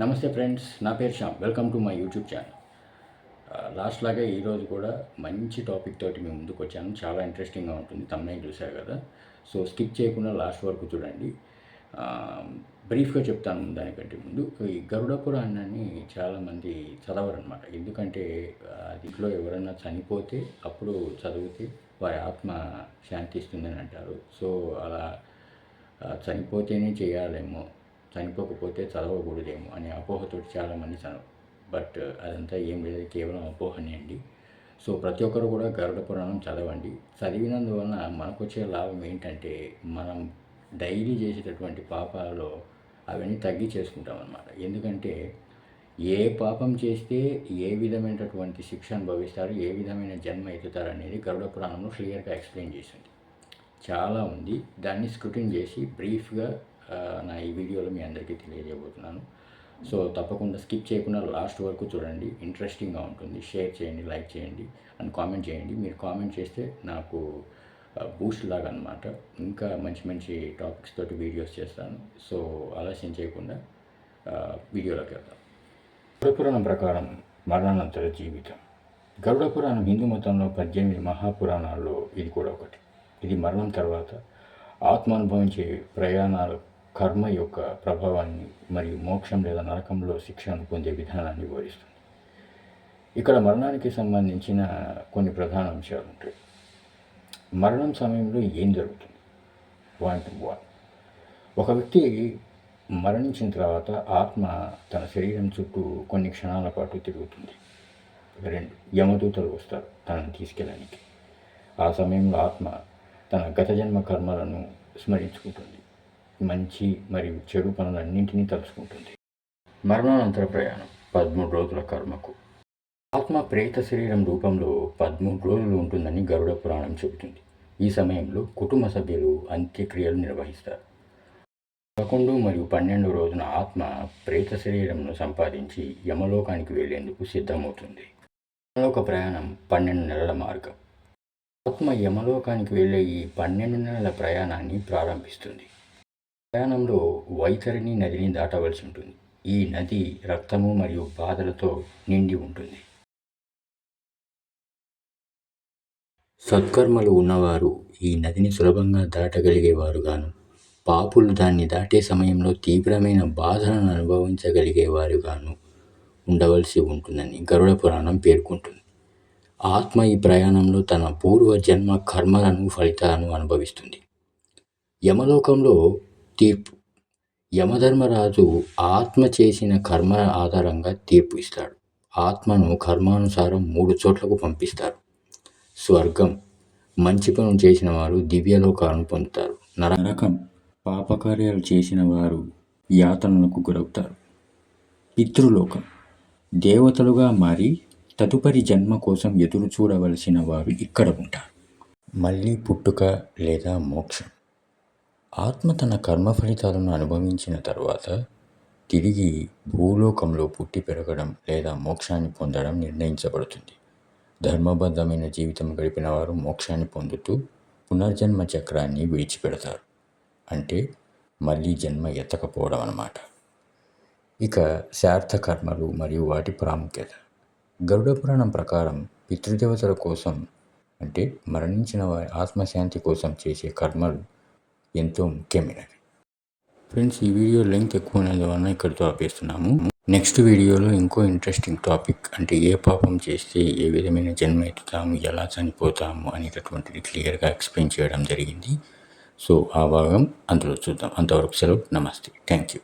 నమస్తే ఫ్రెండ్స్ నా పేరు Shyam. Welcome to my YouTube channel. Last లాగా ఈరోజు కూడా మంచి టాపిక్ తోటి మేము ముందుకు వచ్చాను. చాలా ఇంట్రెస్టింగ్గా ఉంటుంది. తమ్మే చూశారు కదా. సో స్కిప్ చేయకుండా లాస్ట్ వరకు చూడండి. బ్రీఫ్గా చెప్తాను దానికంటే ముందు. ఈ గరుడ పురాణాన్ని చాలామంది చదవరనమాట ఎందుకంటే దీంట్లో ఎవరైనా చనిపోతే అప్పుడు చదివితే వారి ఆత్మ శాంతిస్తుందని అంటారు. సో అలా చనిపోతేనే చేయాలేమో చనిపోకపోతే చదవకూడదేమో అనే అపోహతోటి చాలామంది చన బట్ అదంతా ఏం లేదు కేవలం అపోహనే అండి. సో ప్రతి ఒక్కరు కూడా గరుడ పురాణం చదవండి. చదివినందువలన మనకు వచ్చే లాభం ఏంటంటే మనం డైలీ చేసేటటువంటి పాపాలలో అవన్నీ తగ్గి చేసుకుంటాం అన్నమాట. ఎందుకంటే ఏ పాపం చేస్తే ఏ విధమైనటువంటి శిక్ష అనుభవిస్తారు ఏ విధమైన జన్మ ఎత్తుతారు అనేది గరుడ పురాణంలో క్లియర్గా ఎక్స్ప్లెయిన్ చేసింది. చాలా ఉంది. దాన్ని స్క్రూటిన్ చేసి బ్రీఫ్గా నా ఈ వీడియోలో మీ అందరికీ తెలియజేయబోతున్నాను. సో తప్పకుండా స్కిప్ చేయకుండా లాస్ట్ వరకు చూడండి. ఇంట్రెస్టింగ్గా ఉంటుంది. షేర్ చేయండి లైక్ చేయండి అండ్ కామెంట్ చేయండి. మీరు కామెంట్ చేస్తే నాకు బూస్ట్ లాగా అనమాట ఇంకా మంచి మంచి టాపిక్స్ తోటి వీడియోస్ చేస్తాను. సో ఆలస్యం చేయకుండా వీడియోలోకి వెళ్దాం. గరుడపురాణం ప్రకారం మరణానంతర జీవితం. గరుడ పురాణం హిందూ మతంలో పద్దెనిమిది మహాపురాణాల్లో ఇది కూడా ఒకటి. ఇది మరణం తర్వాత ఆత్మ అనుభవించే ప్రయాణాల కర్మ యొక్క ప్రభావాన్ని మరియు మోక్షం లేదా నరకంలో శిక్షను పొందే విధానాన్ని వివరిస్తుంది. ఇక్కడ మరణానికి సంబంధించిన కొన్ని ప్రధాన అంశాలు ఉంటాయి. మరణం సమయంలో ఏం జరుగుతుంది? పాయింట్ వన్ ఒక వ్యక్తి మరణించిన తర్వాత ఆత్మ తన శరీరం చుట్టూ కొన్ని క్షణాల పాటు తిరుగుతుంది. రెండు యమదూతలు వస్తారు తనని తీసుకెళ్ళడానికి. ఆ సమయంలో ఆత్మ తన గత జన్మ కర్మలను స్మరించుకుంటుంది. మంచి మరియు చెడు పనులన్నింటినీ తలుచుకుంటుంది. మరణానంతర ప్రయాణం పదమూడు రోజుల కర్మకు. ఆత్మ ప్రేత శరీరం రూపంలో పదమూడు రోజులు ఉంటుందని గరుడ పురాణం చెబుతుంది. ఈ సమయంలో కుటుంబ సభ్యులు అంత్యక్రియలు నిర్వహిస్తారు. పదకొండు మరియు పన్నెండు రోజున ఆత్మ ప్రేత శరీరంను సంపాదించి యమలోకానికి వెళ్ళేందుకు సిద్ధమవుతుంది. యమలోక ప్రయాణం పన్నెండు నెలల మార్గం. ఆత్మ యమలోకానికి వెళ్ళే ఈ పన్నెండు నెలల ప్రయాణాన్ని ప్రారంభిస్తుంది. ప్రయాణంలో వైతరిణి నదిని దాటవలసి ఉంటుంది. ఈ నది రక్తము మరియు బాధలతో నిండి ఉంటుంది. సత్కర్మలు ఉన్నవారు ఈ నదిని సులభంగా దాటగలిగేవారుగాను పాపులు దాన్ని దాటే సమయంలో తీవ్రమైన బాధలను అనుభవించగలిగేవారుగాను ఉండవలసి ఉంటుందని గరుడ పురాణం పేర్కొంటుంది. ఆత్మ ఈ ప్రయాణంలో తన పూర్వ జన్మ కర్మలను ఫలితాలను అనుభవిస్తుంది. యమలోకంలో తీర్పు. యమధర్మరాజు ఆత్మ చేసిన కర్మ ఆధారంగా తీర్పు ఇస్తాడు. ఆత్మను కర్మానుసారం మూడు చోట్లకు పంపిస్తారు. స్వర్గం. మంచి పనులు చేసిన వారు దివ్యలోకాలను పొందుతారు. నరకం. పాపకార్యాలు చేసిన వారు యాతనలకు గురవుతారు. పితృలోకం. దేవతలుగా మారి తదుపరి జన్మ కోసం ఎదురు చూడవలసిన వారు ఇక్కడ ఉంటారు. మళ్ళీ పుట్టుక లేదా మోక్షం. ఆత్మ తన కర్మ ఫలితాలను అనుభవించిన తర్వాత తిరిగి భూలోకంలో పుట్టి పెరగడం లేదా మోక్షాన్ని పొందడం నిర్ణయించబడుతుంది. ధర్మబద్ధమైన జీవితం గడిపిన వారు మోక్షాన్ని పొందుతూ పునర్జన్మ చక్రాన్ని విడిచిపెడతారు. అంటే మళ్ళీ జన్మ ఎత్తకపోవడం అన్నమాట. ఇక శార్థ కర్మలు మరియు వాటి ప్రాముఖ్యత. గరుడ పురాణం ప్రకారం పితృదేవతల కోసం అంటే మరణించిన వారి ఆత్మశాంతి కోసం చేసే కర్మలు ఎంతో ముఖ్యమైనది. ఫ్రెండ్స్ ఈ వీడియో లెంగ్త్ ఎక్కువ ఉన్నందువలన ఇక్కడితో ఆపేస్తున్నాము. నెక్స్ట్ వీడియోలో ఇంకో ఇంట్రెస్టింగ్ టాపిక్ అంటే ఏ పాపం చేస్తే ఏ విధమైన జన్మ ఎత్తుతాము ఎలా చనిపోతాము అనేటటువంటిది క్లియర్గా ఎక్స్ప్లెయిన్ చేయడం జరిగింది. సో ఆ భాగం అందులో చూద్దాం. అంతవరకు సెలవు. నమస్తే. Thank you